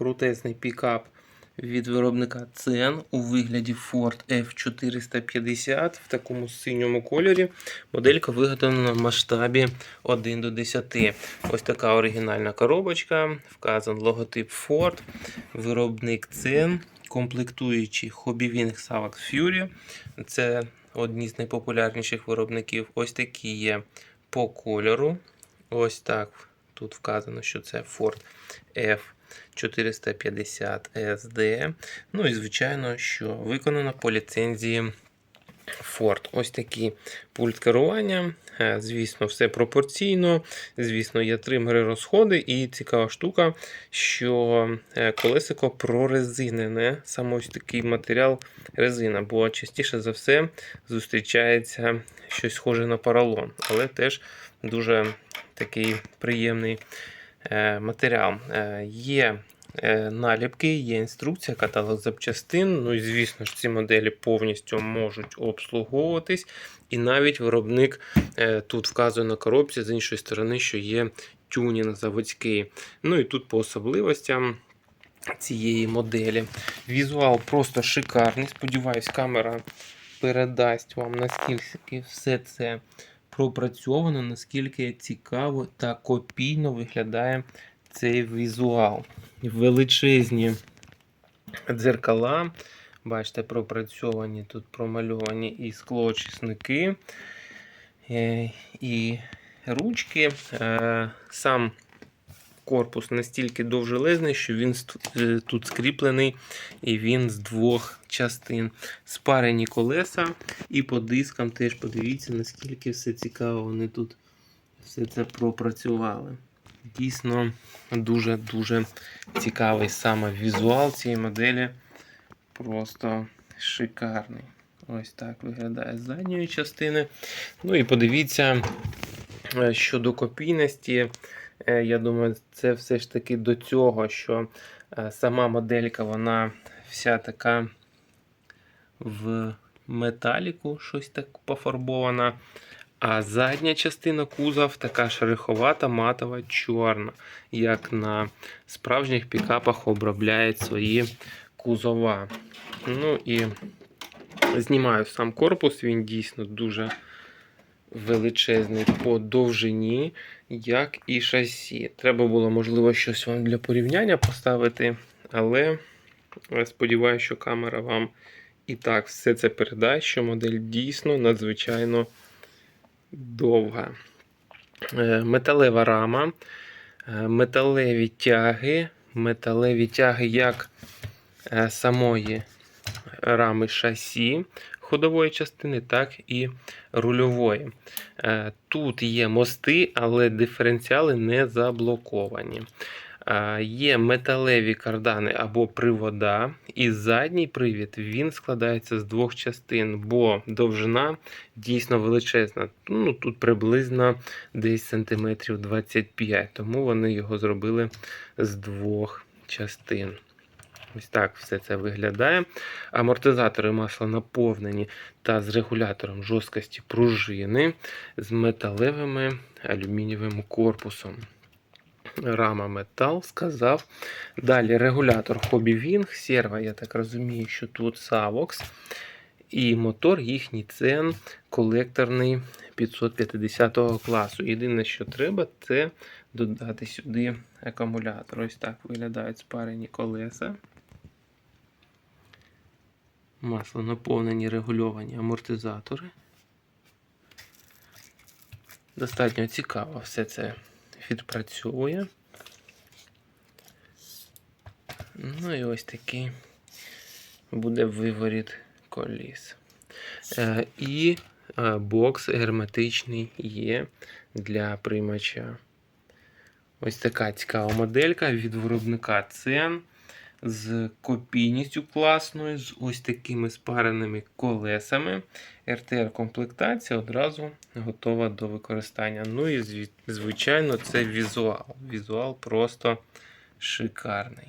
крутезний пікап від виробника CN у вигляді Ford F450 в такому синьому кольорі. Моделька виготовлена в масштабі 1 до 10. Ось така оригінальна коробочка, вказан логотип Ford, виробник CN, комплектуючий Hobby Savax Fury. Це одні з найпопулярніших виробників. Ось такі є по кольору. Ось так. Тут вказано, що це Ford F450 SD. Ну і звичайно, що виконано по ліцензії Ford. Ось такий пульт керування. Е, Звісно, все пропорційно. Звісно, є тримери розходи. І цікава штука, що е, колесико прорезинене. Саме ось такий матеріал резина, бо частіше за все зустрічається щось схоже на поролон, але теж дуже такий приємний матеріал. Е, Є е, наліпки, є інструкція, каталог запчастин. Ну і звісно ж, ці моделі повністю можуть обслуговуватись. І навіть виробник е, тут вказує на коробці з іншої сторони, що є тюнінг заводський. Ну і тут по особливостям. Цієї моделі. Візуал просто шикарний. Сподіваюсь, камера передасть вам наскільки все це пропрацьовано, наскільки цікаво та копійно виглядає цей візуал. Величезні дзеркала. Бачите, пропрацьовані тут промальовані і склоочисники, е, і ручки. Е, Сам корпус настільки довжелезний, що він е, тут скріплений і він з двох частин. Спарені колеса, і по дискам теж подивіться, наскільки все цікаво. Вони тут все це пропрацювали. Дійсно дуже-дуже цікавий саме візуал цієї моделі. Просто шикарний. Ось так виглядає з задньої частини. Ну і подивіться е, щодо копійності. Е, Я думаю, це все ж таки до цього, що е, сама моделька, вона вся така в металіку, щось так пофарбована. А задня частина кузов така шериховата, матова, чорна, як на справжніх пікапах обробляють свої кузова. Ну і знімаю сам корпус, він дійсно дуже величезний по довжині, як і шасі. Треба було, можливо, щось вам для порівняння поставити, але сподіваюся, що камера вам і так все це передасть, що модель дійсно надзвичайно довга. Е, Металева рама, е, металеві тяги, металеві тяги як е, самої рами шасі ходової частини, так і рульової. Е, Тут є мости, але диференціали не заблоковані. Е, Є металеві кардани або привода, і задній привід він складається з двох частин, бо довжина дійсно величезна. Ну, Тут приблизно десь сантиметрів 25, тому вони його зробили з двох частин. Ось так все це виглядає. Амортизатори масла наповнені та з регулятором жорсткості пружини з металевими алюмінієвим корпусом. Рама метал сказав. Далі регулятор Hobby Wing, серва, я так розумію, що тут Savox. І мотор їхній цен колекторний 550 класу. Єдине, що треба, це додати сюди акумулятор. Ось так виглядають спарені колеса. Масло наповнені регульовані амортизатори. Достатньо цікаво все це відпрацьовує. Ну і ось такий буде виворіт коліс. Е, і е, бокс герметичний є для приймача. Ось така цікава моделька від виробника CEN з копійністю класною, з ось такими спареними колесами. РТР-комплектація одразу готова до використання. Ну і звичайно, це візуал. Візуал просто шикарний.